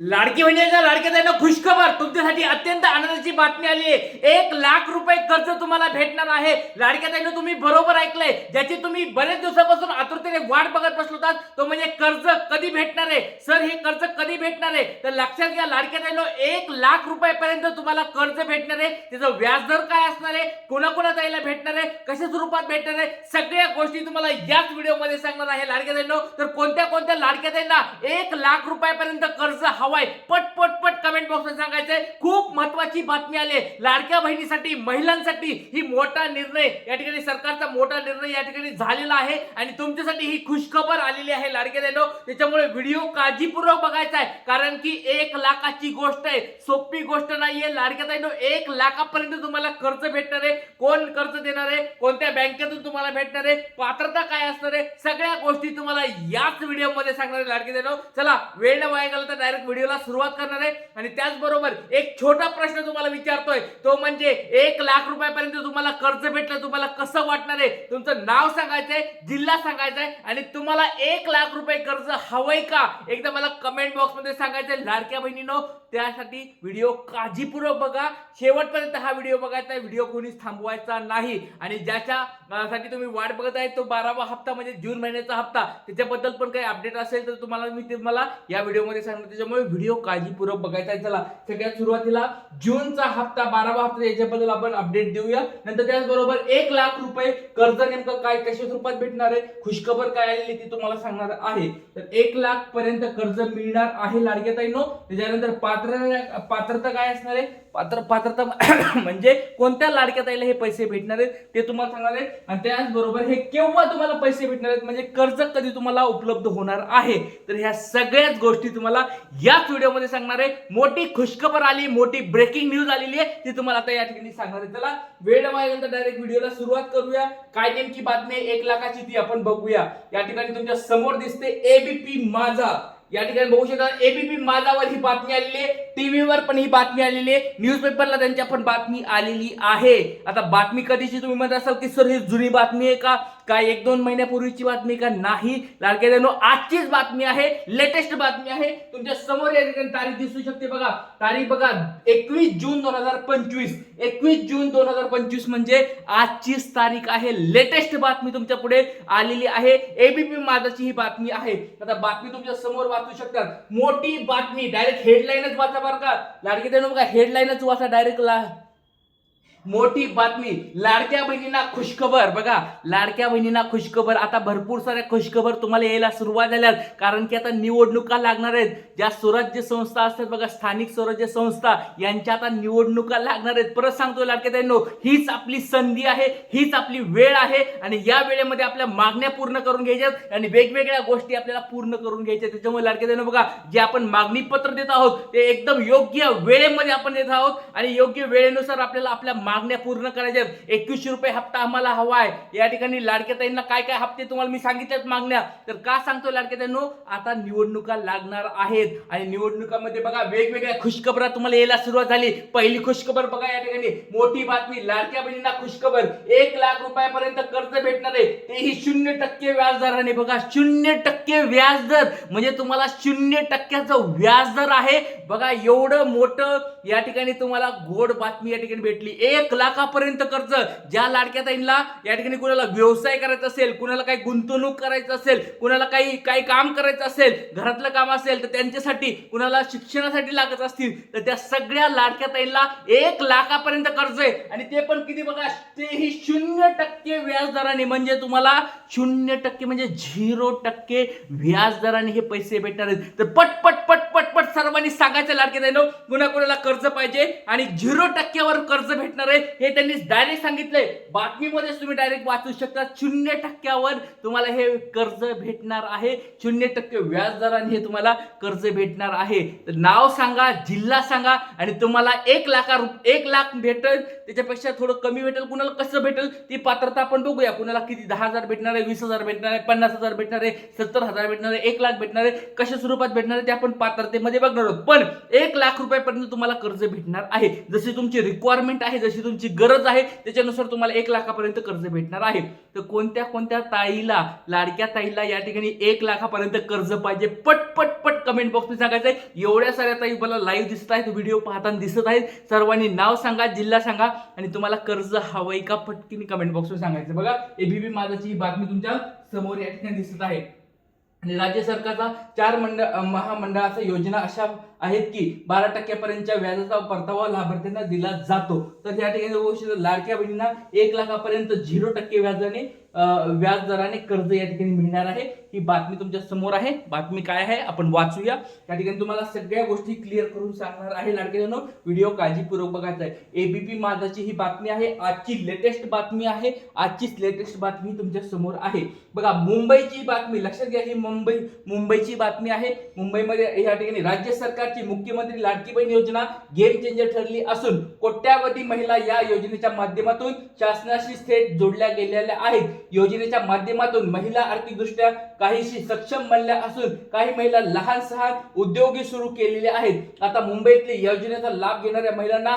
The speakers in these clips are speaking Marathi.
लाडकी बहिणीच्या लाडक्या त्यांना खुशखबर. तुमच्यासाठी अत्यंत आनंदाची बातमी आली आहे. एक लाख रुपये कर्ज तुम्हाला भेटणार आहे. लाडक्या त्यांना तुम्ही बरोबर ऐकलंय. ज्याची तुम्ही बरेच दिवसापासून आतुरतेने वाट बघत बसलो होतात तो म्हणजे कर्ज कधी भेटणार आहे? सर हे कर्ज कधी भेटणार आहे? तर लक्षात घ्या लाडक्या त्यांना एक लाख रुपयापर्यंत तुम्हाला कर्ज भेटणार आहे. त्याचा व्याजदर काय असणार आहे? कोणाकोणा ताईला भेटणार आहे? कशा स्वरूपात भेटणार आहे? सगळ्या गोष्टी तुम्हाला याच व्हिडिओमध्ये सांगणार आहे लाडक्या त्यांना तर कोणत्या कोणत्या लाडक्या त्यांना एक लाख रुपयापर्यंत कर्ज हवाय. पट पट कमेंट बॉक्समध्ये सांगायचंय. खूप महत्वाची बातमी आली आहे. लाडक्या बहिणीसाठी महिलांसाठी ही मोठा निर्णय या ठिकाणी सरकारचा मोठा निर्णय या ठिकाणी झालेला आहे. आणि तुमच्यासाठी ही खुशखबर आलेली आहे लाडक्या देणो त्याच्यामुळे व्हिडिओ काळजीपूर्वक बघायचा आहे. कारण की एक लाखाची गोष्ट आहे. सोपी गोष्ट नाहीये. लाडक्या देणो एक लाखापर्यंत तुम्हाला कर्ज भेटणार आहे. कोण कर्ज देणार आहे? कोणत्या बँकेतून तुम्हाला भेटणार आहे? पात्रता काय असणार आहे? सगळ्या गोष्टी तुम्हाला याच व्हिडिओमध्ये सांगणार आहे लाडके देणो चला वेळ वाया गेला तर डायरेक्ट व्हिडिओला सुरुवात करणार आहे. आणि त्याचबरोबर एक छोटा प्रश्न तुम्हाला विचारतोय. तो म्हणजे एक लाख रुपयापर्यंत तुम्हाला कर्ज भेटलं तुम्हाला कसं वाटणार आहे? तुमचं नाव सांगायचंय जिल्हा सांगायचंय आणि तुम्हाला एक लाख रुपये कर्ज हवंय का? एकदा मला कमेंट बॉक्समध्ये सांगायचंय. लाडक्या बहिणीनो त्यासाठी व्हिडिओ काळजीपूर्वक बघा. शेवटपर्यंत हा व्हिडिओ बघायचा आहे. व्हिडिओ कोणीच थांबवायचा नाही. आणि ज्याच्या साठी तुम्ही वाट बघत आहे तो बारावा हप्ता म्हणजे जून महिन्याचा हप्ता. त्याच्याबद्दल पण काही अपडेट असेल तर तुम्हाला मी ते मला या व्हिडिओमध्ये सांगणार. त्याच्यामुळे व्हिडिओ काळजीपूर्वक बघायचा आहे. चला सगळ्यात सुरुवातीला जूनचा हप्ता बारावा हप्ता याच्याबद्दल आपण अपडेट देऊया. नंतर त्याचबरोबर एक लाख रुपये कर्ज नेमकं काय कशा स्वरूपात भेटणार आहे खुशखबर काय आलेली ती तुम्हाला सांगणार आहे. तर एक लाख पर्यंत कर्ज मिळणार आहे लाडक्या ताईनो. त्याच्यानंतर पात्र पात्रता काय असणार आहे? पात्र पात्रता म्हणजे कोणत्या लाडक्या ताईला हे पैसे भेटणार आहेत ते तुम्हाला सांगणार आहे. आणि त्याचबरोबर हे केव्हा तुम्हाला पैसे भेटणार आहेत म्हणजे कर्ज कधी तुम्हाला उपलब्ध होणार आहे. तर ह्या सगळ्याच गोष्टी तुम्हाला या याच व्हिडिओमध्ये सांगणार आहे मोठी खुशखबर आली मोठी ब्रेकिंग न्यूज आलेली आहे ती तुम्हाला आता या ठिकाणी सांगणार आहे. चला वेळ नंतर डायरेक्ट व्हिडिओला सुरुवात करूया. काय नेमकी बातमी एक लाखाची ती आपण बघूया. या ठिकाणी तुमच्यासमोर दिसते एबीपी माझा. या ठिकाणी बघू शकता एबीपी माझावर ही बातमी आलेली आहे टीव्हीवर पण ही बातमी आलेली आहे न्यूजपेपरला त्यांच्या पण बातमी आलेली आहे. आता बातमी कधीची तुम्ही म्हणत असाल की सर ही जुनी बातमी आहे का? काय एक दोन महिन्यापूर्वीची बातमी का नाही? लाडके आजचीच बातमी आहे लेटेस्ट बातमी आहे. तुमच्यासमोर या ठिकाणी तारीख दिसू शकते बघा. तारीख बघा एकवीस जून दोन हजार पंचवीस. एकवीस जून दोन हजार पंचवीस म्हणजे आजचीच तारीख आहे. लेटेस्ट बातमी तुमच्यापुढे आलेली आहे. एबीपी माझाची ही बातमी आहे. आता बातमी तुमच्यासमोर वाचू शकतात. मोठी बातमी डायरेक्ट हेडलाईनच वाचा बरं का. लाडके बघा हेडलाईनच वाचा डायरेक्ट ला मोठी बातमी. लाडक्या बहिणींना खुशखबर. बघा लाडक्या बहिणींना खुशखबर. आता भरपूर साऱ्या खुशखबर तुम्हाला यायला सुरुवात झाल्यात. कारण की आता निवडणुका लागणार आहेत. ज्या स्वराज्य संस्था असतात बघा स्थानिक स्वराज्य संस्था यांच्या आता निवडणुका लागणार आहेत. परत सांगतो लाडक्या ताईंनो हीच आपली संधी आहे हीच आपली वेळ आहे. आणि या वेळेमध्ये आपल्या मागण्या पूर्ण करून घ्यायच्यात. आणि वेगवेगळ्या गोष्टी आपल्याला पूर्ण करून घ्यायच्या त्याच्यामुळे लाडक्या ताईंनो बघा जे आपण मागणी पत्र देत आहोत ते एकदम योग्य वेळेमध्ये आपण देत आहोत. आणि योग्य वेळेनुसार आपल्याला आपल्या मागण्या पूर्ण करायच्या. एकवीसशे रुपये हप्ता आम्हाला हवा आहे या ठिकाणी लाडक्याताईंना काय काय हप्ते तुम्हाला मी सांगितलेत मागण्या. तर का सांगतो लाडक्याताईंनो आता निवडणुका लागणार आहेत. आणि निवडणुकामध्ये बघा वेगवेगळ्या खुशखबरा तुम्हाला यायला सुरुवात झाली. पहिली खुशखबर बघा या ठिकाणी. मोठी बातमी लाडक्या बहिणींना खुशखबर. एक लाख रुपयापर्यंत कर्ज भेटणार आहे. तेही शून्य टक्के व्याजदराने बघा. शून्य टक्के व्याजदर. म्हणजे तुम्हाला शून्य टक्क्याचं व्याजदर आहे. बघा एवढं मोठं या ठिकाणी तुम्हाला गोड बातमी या ठिकाणी भेटली. एक लाखापर्यंत कर्ज ज्या लाडक्या ताईंना या ठिकाणी कुणाला व्यवसाय करायचा असेल कुणाला काही गुंतवणूक करायचं असेल कुणाला काही काही काम करायचं असेल घरातलं काम असेल तर त्यांच्यासाठी कुणाला शिक्षणासाठी लागत असतील तर त्या सगळ्या लाडक्या ताईंना एक लाखापर्यंत कर्ज आहे. आणि ते पण किती बघा तेही शून्य टक्के व्याजदराने म्हणजे तुम्हाला शून्य टक्के म्हणजे झिरो टक्के व्याजदराने हे पैसे भेटणार आहेत. तर पटपट पट पट पट पट सर्वांनी सांगायचं लाडके ताईंनो कुणा कुणाला कर्ज पाहिजे आणि झिरो टक्क्यावर कर्ज भेटणार आहे हे त्यांनी डायरेक्ट सांगितलंय. बातमीमध्ये तुम्ही डायरेक्ट वाचू शकता. शून्य टक्क्यावर तुम्हाला हे कर्ज भेटणार आहे. शून्य टक्के व्याजदराने हे तुम्हाला कर्ज भेटणार आहे. तर नाव सांगा जिल्हा सांगा आणि तुम्हाला एक लाखा रुप एक लाख भेटेल. त्याच्यापेक्षा थोडं कमी भेटेल. कुणाला कसं भेटेल? ती पात्रता आपण बघूया. कुणाला किती? दहा हजार भेटणार आहे वीस हजार भेटणार आहे पन्नास हजार भेटणार आहे सत्तर हजार भेटणार आहे एक लाख भेटणार आहे. कशा स्वरूपात भेटणार आहे ते आपण पात्रतेमध्ये बघणार आहोत पण एक लाख रुपयापर्यंत तुम्हाला कर्ज भेटणार आहे. जशी तुमची रिक्वायरमेंट आहे जशी तुमची गरज आहे त्याच्यानुसार तुम्हाला एक लाखापर्यंत कर्ज भेटणार आहे. तर कोणत्या कोणत्या ताईला लाडक्या ताईला या ठिकाणी एक लाखापर्यंत कर्ज पाहिजे? पट पट पट कमेंट बॉक्समध्ये सांगायचं आहे एवढ्या साऱ्या ताई मला लाईव्ह दिसत आहेत व्हिडिओ पाहताना दिसत आहेत. सर्वांनी नाव सांगा जिल्हा सांगा आणि तुम्हाला कर्ज हवंय का? पटकीने कमेंट बॉक्सवर सांगायचं. बघा एबीबी माझाची ही बातमी तुमच्यासमोर या ठिकाणी दिसत आहे. आणि राज्य सरकारचा चार मंडळ महामंडळाचा योजना अशा आहेत की बारा टक्क्यापर्यंतच्या व्याजाचा परतावा लाभार्थ्यांना दिला जातो. तर या ठिकाणी बघू शकतो, लाडक्या बहिणींना एक लाखापर्यंत झिरो टक्के व्याजाने व्याज दराने कर्ज या ठिकाणी मिळणार आहे. ही बातमी तुमच्यासमोर आहे. बातमी काय आहे आपण वाचूया. या ठिकाणी तुम्हाला सगळ्या गोष्टी क्लिअर करून सांगणार आहे लाडके जण व्हिडिओ काळजीपूर्वक बघायचा आहे. एबीपी माझाची ही बातमी आहे. आजची लेटेस्ट बातमी आहे. आजचीच लेटेस्ट बातमी तुमच्यासमोर आहे. बघा मुंबईची बातमी लक्षात घ्या ही मुंबई मुंबईची बातमी आहे. मुंबईमध्ये या ठिकाणी राज्य सरकार सरकारची मुख्यमंत्री लाडकी बहीण योजना गेम चेंजर ठरली असून कोट्यावधी महिला या योजनेच्या माध्यमातून शासनाशी थेट जोडल्या गेलेल्या आहेत. योजनेच्या माध्यमातून महिला आर्थिकदृष्ट्या काहीशी सक्षम बनल्या असून काही महिला लहान सहान उद्योगी सुरू केलेले आहेत. आता मुंबईतली योजनेचा लाभ घेणाऱ्या महिलांना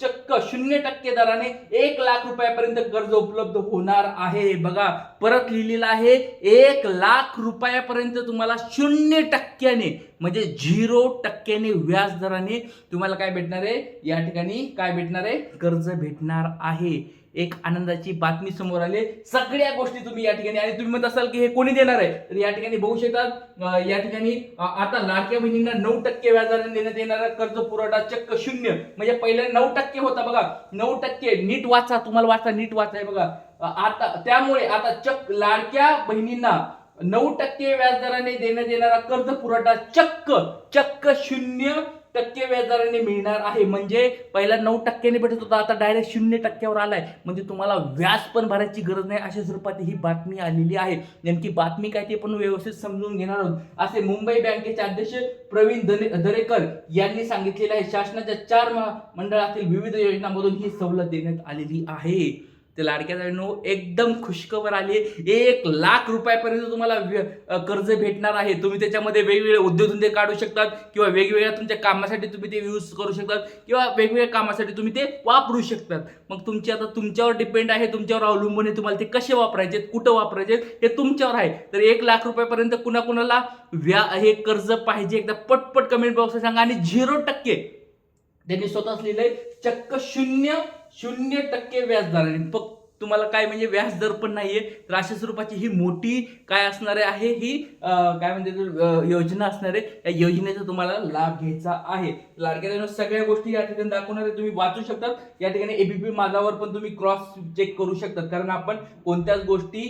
चक्क शून्य टक्के दराने एक लाख रुपयापर्यंत कर्ज उपलब्ध होणार आहे. बघा परत लिहिलेलं आहे एक लाख रुपयापर्यंत तुम्हाला शून्य टक्क्याने म्हणजे झिरो टक्के टक्क्याने व्याज दराने तुम्हाला काय भेटणार आहे? या ठिकाणी काय भेटणार आहे? कर्ज भेटणार आहे. एक आनंदाची बातमी समोर आली. सगळ्या गोष्टी तुम्ही या ठिकाणी आणि तुम्ही म्हणत असाल की हे कोणी देणार आहे? तर या ठिकाणी बघू शकतात या ठिकाणी आता लाडक्या बहिणींना नऊ टक्के व्याजाने देण्यात येणारा कर्ज पुरवठा चक्क शून्य. म्हणजे पहिले नऊ टक्के होता बघा. नऊ टक्के नीट वाचा. तुम्हाला वाचा नीट वाचाय बघा. आता त्यामुळे आता चक्क लाडक्या बहिणींना नऊ टक्के व्याजदराने देण्यात येणारा कर्ज पुरवठा चक्क चक्क शून्य टक्के व्याजदराने मिळणार आहे. म्हणजे पहिला नऊ टक्क्याने भेटत होता आता डायरेक्ट शून्य टक्क्यावर आलाय. म्हणजे तुम्हाला व्याज पण भरायची गरज नाही अशा स्वरूपात ही बातमी आलेली आहे. नेमकी बातमी काय ते पण व्यवस्थित समजून घेणार आहोत. असे मुंबई बँकेचे अध्यक्ष प्रवीण दरे- दरेकर यांनी सांगितलेले आहे शासनाच्या चार महा- मंडळातील विविध योजनांमधून ही सवलत देण्यात आलेली आहे. ते लाडक्या बहिणींनो एकदम खुशखबर आली एक लाख रुपयापर्यंत तुम्हाला व्य- कर्ज भेटणार आहे. तुम्ही त्याच्यामध्ये वेगवेगळे उद्योगधंदे काढू शकतात किंवा वेगवेगळ्या तुमच्या कामासाठी तुम्ही ते यूज करू शकतात किंवा वेगवेगळ्या कामासाठी तुम्ही ते वापरू शकतात. मग तुमची आता तुमच्यावर डिपेंड आहे तुमच्यावर अवलंबून आहे तुम्हाला ते कसे वापरायचे कुठं वापरायचे हे तुमच्यावर आहे. तर एक लाख रुपयापर्यंत कुणाकुणाला व्या हे कर्ज पाहिजे एकदा पटपट कमेंट बॉक्सला सांगा आणि झिरो टक्के. त्यांनी स्वतःच लिहिलंय चक्क शून्य शून्य टक्के व्याजदराने फक्त तुम्हाला काय म्हणजे व्याज दर पण नाहीये. तर अशा स्वरूपाची ही मोठी काय असणार आहे? ही काय म्हणते योजना असणार आहे या योजनेचा तुम्हाला लाभ घ्यायचा आहे. लाडक्या सगळ्या गोष्टी या ठिकाणी दाखवणार आहे. तुम्ही वाचू शकतात. या ठिकाणी एबीपी माझावर पण तुम्ही क्रॉस चेक करू शकतात. कारण आपण कोणत्याच गोष्टी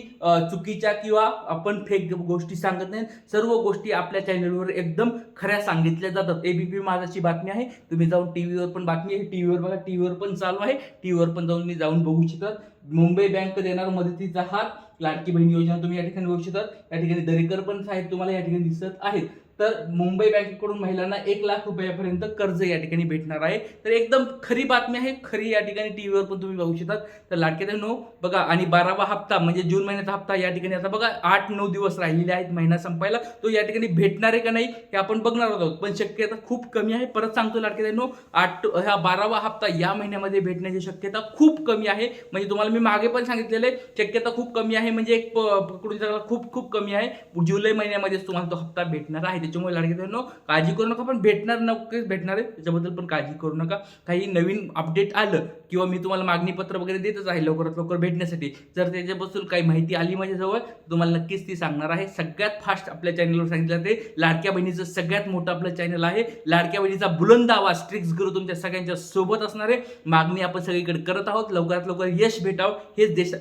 चुकीच्या किंवा आपण फेक गोष्टी सांगत नाही. सर्व गोष्टी आपल्या चॅनलवर एकदम खऱ्या सांगितल्या जातात. एबीपी माझाची बातमी आहे. तुम्ही जाऊन टीव्हीवर पण बातमी आहे. टीव्हीवर बघा. टीव्हीवर पण चालू आहे. टीव्हीवर पण जाऊन मी जाऊन बघू शकतात. मुंबई बँक देणार मदतीचा हात लाडकी बहीण योजना तुम्ही या ठिकाणी बघू शकतात या ठिकाणी दरेकर पण साहेब तुम्हाला या ठिकाणी दिसत आहेत. तर मुंबई बँकेकडून महिलांना एक लाख रुपयापर्यंत कर्ज या ठिकाणी भेटणार आहे. तर एकदम खरी बातमी आहे खरी या ठिकाणी टी व्हीवर पण तुम्ही बघू शकता तर लाडके नो बघा आणि बारावा हप्ता म्हणजे जून महिन्याचा हप्ता या ठिकाणी आता बघा आठ नऊ दिवस राहिलेले आहेत महिना संपायला. तो या ठिकाणी भेटणार आहे का नाही हे आपण बघणार आहोत. पण शक्यता खूप कमी आहे. परत सांगतो लाडके नो आठ ह्या बारावा हप्ता या महिन्यामध्ये भेटण्याची शक्यता खूप कमी आहे. म्हणजे तुम्हाला मी मागे पण सांगितलेलं आहे शक्यता खूप कमी आहे. म्हणजे एक पकडून खूप खूप कमी आहे. जुलै महिन्यामध्येच तुम्हाला तो हप्ता भेटणार आहे. त्याच्यामुळे लाडके बहिणींनो, काळजी करू नका पण भेटणार नक्कीच भेटणार आहे. त्याच्याबद्दल पण काळजी करू नका. काही नवीन अपडेट आलं किंवा मी तुम्हाला मागणीपत्र वगैरे देतच आहे लवकरात लवकर भेटण्यासाठी जर त्याच्याबद्दल काही माहिती आली माझ्याजवळ तुम्हाला नक्कीच ती सांगणार आहे. सगळ्यात फास्ट आपल्या चॅनलवर सांगितलं जाते लाडक्या बहिणीचं सगळ्यात मोठं आपलं चॅनल आहे. लाडक्या बहिणीचा बुलंद आवाज स्ट्रिक्स गुरु तुमच्या सगळ्यांच्या सोबत असणार आहे. मागणी आपण सगळीकडे करत आहोत. लवकरात लवकर यश भेटावं. हेच देश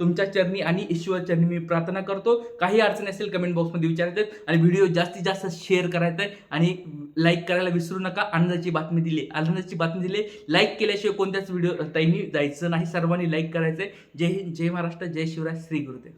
तुमच्या चरणी आणि ईश्वर चरणी मी प्रार्थना करतो. काही अडचणी असेल कमेंट बॉक्समध्ये विचारायचे आणि व्हिडिओ जास्तीत जास्त शेअर करायचं आहे आणि लाईक करायला विसरू नका. आनंदाची बातमी दिली. आनंदाची बातमी दिली. लाईक केल्याशिवाय कोणत्याच व्हिडिओ ताईंनी जायचं नाही. सर्वांनी लाईक करायचं आहे जय हिंद जय महाराष्ट्र जय शिवराय श्री गुरुदेव.